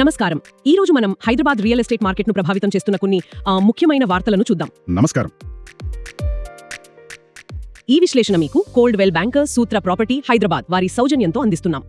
నమస్కారం. ఈ రోజు మనం హైదరాబాద్ రియల్ ఎస్టేట్ మార్కెట్ను ప్రభావితం చేస్తున్న కొన్ని ముఖ్యమైన వార్తలను చూద్దాం. నమస్కారం. ఈ విశ్లేషణ మీకు Coldwell bankers Sutra property Hyderabad వారి సౌజన్యంతో అందిస్తున్నాం.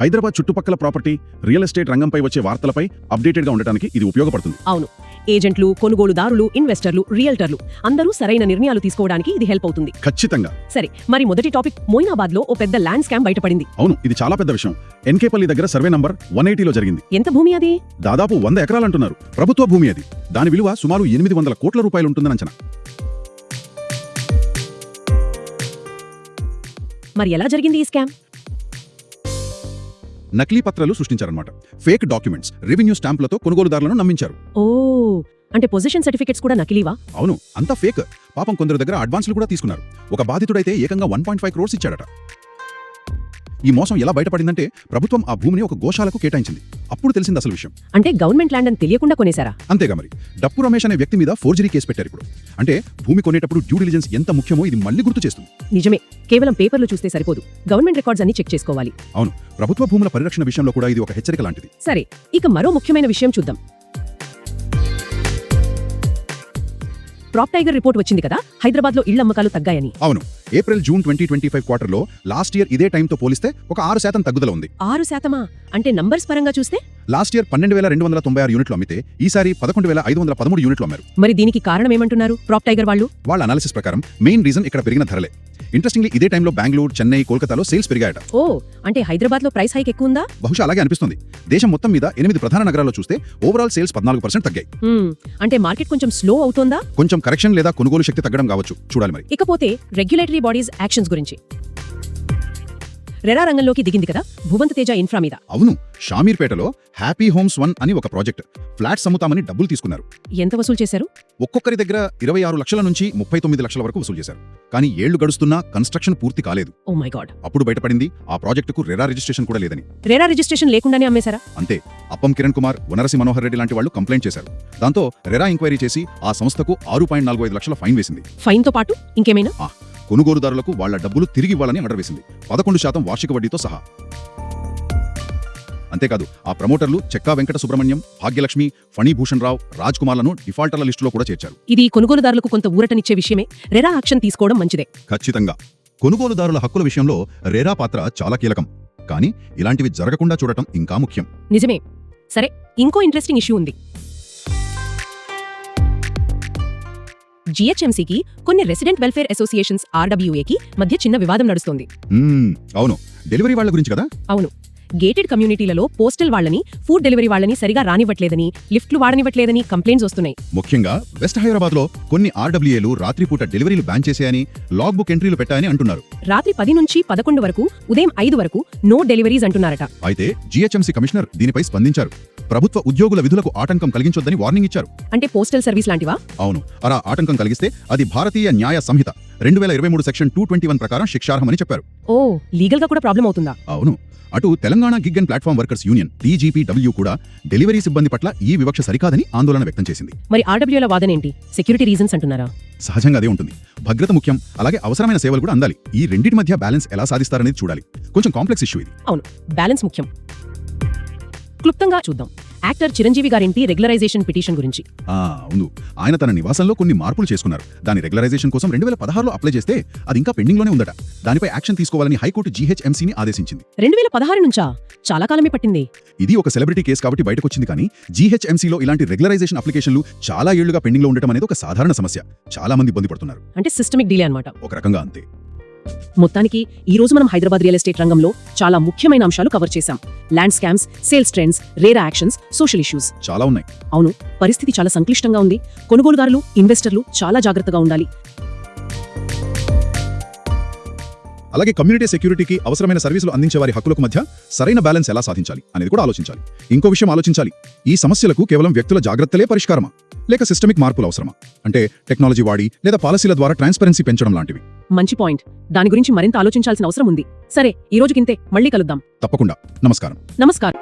హైదరాబాద్ చుట్టుపక్కల ప్రాపర్టీ రియల్ ఎస్టేట్ రంగంపై వచ్చే వార్తలపై అప్డేటెడ్గా ఉండటానికి ఇది ఉపయోగపడుతుంది. అవును. ఏజెంట్లు కొనుగోలుదారులు ఇన్వెస్టర్లు రియల్టర్లు అందరూ సరైన నిర్ణయాలు తీసుకోవడానికి ఇది హెల్ప్ అవుతుంది. ఖచ్చితంగా. సరే మరి మొదటి టాపిక్ మోయినాబాద్లో ఓ పెద్ద ల్యాండ్ స్కామ్ బయటపడింది. అవును ఇది చాలా పెద్ద విషయం. ఎన్కేపల్లి దగ్గర సర్వే నంబర్ వన్ ఎయిటీలో జరిగింది. ఎంత భూమి అది? దాదాపు వంద ఎకరాలంటున్నారు ప్రభుత్వ భూమి అది. దాని విలువ సుమారు ఎనిమిది వందల కోట్ల రూపాయలు ఉంటుందని అంచనా. మరి ఎలా జరిగింది ఈ స్కామ్ నకిలీ పత్రాలు సృష్టించారన్నమాట. ఫేక్ డాక్యుమెంట్స్ రెవెన్యూ స్టాంపులతో కొనుగోలుదారులను నమ్మించారు. ఓ అంటే పొజిషన్ సర్టిఫికెట్స్ కూడా నకిలీవా? అవును అంతా ఫేక్. పాపం కొందరు దగ్గర అడ్వాన్స్లు కూడా తీసుకున్నారు. ఒక బాధితుడైతే ఏకంగా వన్ పాయింట్ ఫైవ్ క్రోర్స్ ఇచ్చాడట. ఈ మోసం ఎలా బయటపడిందంటే ప్రభుత్వం ఆ భూమిని ఒక గోశాలకు కేటాయించింది. అప్పుడు తెలిసింది అసలు విషయం. అంటే గవర్నమెంట్ ల్యాండ్ అని తెలియకుండా కొనేశారా? అంతేగా మరి. డప్పు రమేష్ అనే వ్యక్తి మీద ఫోర్జరీ కేసు పెట్టారు ఇప్పుడు. అంటే భూమి కొనేటప్పుడు డ్యూ డిలిజెన్స్ ఎంత ముఖ్యమో ఇది మళ్ళీ గుర్తు చేస్తుంది. నిజమే. కేవలం పేపర్లు చూస్తే సరిపోదు. గవర్నమెంట్ రికార్డ్స్ అన్ని చెక్ చేసుకోవాలి. అవును. ప్రభుత్వ భూముల పరిరక్షణ విషయంలో కూడా ఇది ఒక హెచ్చరిక లాంటిది. సరే. ఇక మరో ముఖ్యమైన విషయం చూద్దాం. ప్రాప్ టైగర్ రిపోర్ట్ వచ్చింది కదా? హైదరాబాద్లో ఇళ్ళ అమ్మకాలు తగ్గాయని. అవును. April June twenty twenty five క్వార్టర్లో లాస్ట్ ఇయర్ ఇదే టైంతో పోలిస్తే ఒక ఆరు శాతం తగ్గుదల ఉంది. ఆరు శాతమా? అంటే నంబర్స్ పరంగా చూస్తే? లాస్ట్ ఇయర్ పన్నెండు వేల రెండు వందల తొంభై ఆరు యూనిట్లు అమ్మితే ఈసారి పదకొండు వేల ఐదు వందల పదమూడు యూనిట్లు అమ్మారు. మరి దీనికి కారణం ఏమంటున్నారు? ప్రాప్ టైగర్ వాళ్ళు? వాళ్ళ అనాలిసిస్ ప్రకారం మెయిన్ రీజన్ ఇక్కడ పెరిగిన ధరలే. ఇంట్రెస్టింగ్లీ ఇదే టైంలో బెంగళూరు చెన్నై కోల్కతాలో సేల్స్ పెరిగాయట. ఓ అంటే హైదరాబాద్లో ప్రైస్ హైక్ ఎక్కువ ఉందా? బహుశా అలాగే అనిపిస్తుంది. దేశం మొత్తం మీద ఎనిమిది ప్రధాన నగరాల్లో చూస్తే ఓవరాల్ సేల్స్ పద్నాలుగు పర్సెంట్ తగ్గాయి. అంటే మార్కెట్ కొంచెం స్లో అవుతోందా? కొంచెం కరెక్షన్ లేదా కొనుగోలు శక్తి తగ్గడం కావచ్చు. చూడాలి మరి. ఇకపోతే రెగ్యులేటరీ బాడీస్ యాక్షన్స్ గురించి. రెరా రంగంలోకి దిగింది కదా భువంత్ తేజ ఇన్ఫ్రా మీద. అవును షామీర్పేటలో హ్యాపీ హోమ్స్ వన్ అని ఒక ప్రాజెక్ట్. ఫ్లాట్స్ అమ్ముతామని డబ్బులు తీసుకున్నారు. ఎంత వసూలు చేశారు? ఒక్కొక్కరి దగ్గర ఇరవై ఆరు లక్షల నుంచి ముప్పై తొమ్మిది లక్షల వరకు వసూలు చేశారు. కానీ ఏళ్ళు గడుస్తున్నా కన్స్ట్రక్షన్ పూర్తి కాలేదు. ఓ మై గాడ్ అప్పుడు బయటపడింది ఆ ప్రాజెక్టుకు రెరా రిజిస్ట్రేషన్ కూడా లేదని. రెరా రిజిస్ట్రేషన్ లేకుండానే అమ్మేశారా? అంతే అప్పం కిరణ్ కుమార్ వనరసి మనోహర్ రెడ్డి లాంటి వాళ్ళు కంప్లైంట్ చేశారు. దాంతో రెరా ఎంక్వైరీ చేసి ఆ సంస్థకు ఆరు పాయింట్ నాలుగు ఐదు లక్షల ఫైన్ వేసింది. ఫైన్తో పాటు ఇంకేమైనా? కొనుగోలుదారులకు వాళ్ళ డబ్బులు తిరిగి ఇవ్వాలని ఆర్డర్ వేసింది. పదకొండు శాతం వార్షిక వడ్డీతో సహా. అంతేకాదు ఆ ప్రమోటర్లు చెక్కా వెంకట సుబ్రహ్మణ్యం భాగ్యలక్ష్మి ఫణీభూషణ్ రావు రాజ్ కుమార్లను డిఫాల్టర్ల లిస్టులో కూడా చేర్చారు. ఇది కొనుగోలుదారులకు కొంత ఊరటనిచ్చే విషయమే. రెరా యాక్షన్ తీసుకోవడం మంచిదే. ఖచ్చితంగా. కొనుగోలుదారుల హక్కుల విషయంలో రేరా పాత్ర చాలా కీలకం. కానీ ఇలాంటివి జరగకుండా చూడటం ఇంకా ముఖ్యం. నిజమే. సరే ఇంకో ఇంట్రెస్టింగ్ ఇష్యూ ఉంది. జిహెచ్ఎంసీకి కొన్ని రెసిడెంట్ వెల్ఫేర్ అసోసియేషన్స్ ఆర్డబ్ల్యూఏకి మధ్య చిన్న వివాదం నడుస్తోంది. అవును. డెలివరీ వాళ్ళ గురించి కదా? అవును. గేటెడ్ కమ్యూనిటీలలో పోస్టల్ వాళ్ళని ఫుడ్ డెలివరీ వాళ్ళని సరిగా రానివ్వట్లేదని లిఫ్ట్లు వాడనివ్వట్లేదని కంప్లైంట్స్ వస్తున్నాయి. ముఖ్యంగా వెస్ట్ హైదరాబాద్లో కొన్ని ఆర్డబ్ల్యూఏలు రాత్రిపూట డెలివరీలు బ్యాన్ చేశాయని లాగ్ బుక్ ఎంట్రీలు పెట్టాయని అంటున్నారు. రాత్రి పది నుంచి పదకొండు వరకు ఉదయం ఐదు వరకు నో డెలివరీస్ అంటున్నారట. అయితే జీహెచ్ఎంసీ కమిషనర్ దీనిపై స్పందించారు. ప్రభుత్వ ఉద్యోగుల విధులకు ఆటంకం కలిగించొద్దని వార్నింగ్ ఇచ్చారు. అంటే పోస్టల్ సర్వీస్ లాంటివా? అవును. అలా ఆటంకం కలిగిస్తే అది భారతీయ న్యాయ సంహిత. రెండు వేల ఇరవై మూడు సెక్షన్ టూ ట్వంటీ వన్ ప్రకారం శిక్షార్హమని చెప్పారు. ఓ లీగల్గా కూడా ప్రాబ్లం అవుతుందా? అవును. అటు Telangana gig and platform workers union TGPW కూడా డెలివరీ సిబ్బంది పట్ల ఈ వివక్ష సరికాదని ఆందోళన వ్యక్తం చేసింది. మరి ఆర్డబ్ల్యూల వాదన ఏంటి? సెక్యూరిటీ రీజన్స్ అంటున్నారా? సహజంగా అదే ఉంటుంది. భద్రత ముఖ్యం అలాగే అవసరమైన సేవలు కూడా అందాలి. ఈ రెండింటి మధ్య బ్యాలెన్స్ ఎలా సాధిస్తారనేది చూడాలి. కొంచెం కాంప్లెక్స్ ఇష్యూ ఇది. అవును బ్యాలెన్స్ ముఖ్యం. క్లుప్తంగా చూద్దాం. యాక్టర్ చిరంజీవి గారింటి రెగ్యులరైజేషన్ పిటిషన్ గురించి. ఆ, అవును. ఆయన తన నివాసంలో కొన్ని మార్పులు చేసుకున్నారు. దాని రెగ్యులరైజేషన్ కోసం రెండు వేల పదహారులో అప్లై చేస్తే అది ఇంకా పెండింగ్లోనే ఉందట. దానిపై యాక్షన్ తీసుకోవాలని హైకోర్టు జీహెచ్ఎంసీని ఆదేశించింది. రెండు వేల పదహారు నుంచా? చాలా కాలమే పట్టింది. ఇది ఒక సెలబ్రిటీ కేసు కాబట్టి బయటకొచ్చింది కానీ జీహెచ్ఎంసీలో ఇలాంటి రెగ్యులరైజేషన్ అప్లికేషన్లు చాలా ఏళ్ళుగా పెండింగ్లో ఉండటం అనేది ఒక సాధారణ సమస్య. చాలా మంది ఇబ్బంది పడుతున్నారు. అంటే సిస్టమిక్ డీలే అన్నమాట. ఒక రకంగా అంతే. మొత్తానికి ఈ రోజు మనం హైదరాబాద్ రియల్ ఎస్టేట్ రంగంలో చాలా ముఖ్యమైన అంశాలు కవర్ చేశాం. Land scams sales trends RERA actions social issues. చాలా ఉన్నాయి. అవును పరిస్థితి చాలా సంక్లిష్టంగా ఉంది. కొనుగోలుదారులు ఇన్వెస్టర్లు చాలా జాగ్రత్తగా ఉండాలి. అలాగే కమ్యూనిటీ సెక్యూరిటీకి అవసరమైన సర్వీసులు అందించే వారి హక్కులకు మధ్య సరైన బ్యాలెన్స్ ఎలా సాధించాలి అనేది కూడా ఆలోచించాలి. ఇంకో విషయం ఆలోచించాలి. ఈ సమస్యలకు కేవలం వ్యక్తుల జాగ్రత్తలే పరిష్కారమా? లేక సిస్టమిక్ మార్పులు అవసరమా? అంటే టెక్నాలజీ వాడి లేదా పాలసీల ద్వారా ట్రాన్స్పరెన్సీ పెంచడం లాంటివి. మంచి పాయింట్ దాని గురించి మరింత ఆలోచించాల్సిన అవసరం ఉంది. సరే ఈ రోజుకింతే మళ్ళీ కలుద్దాం. తప్పకుండా. నమస్కారం. నమస్కారం.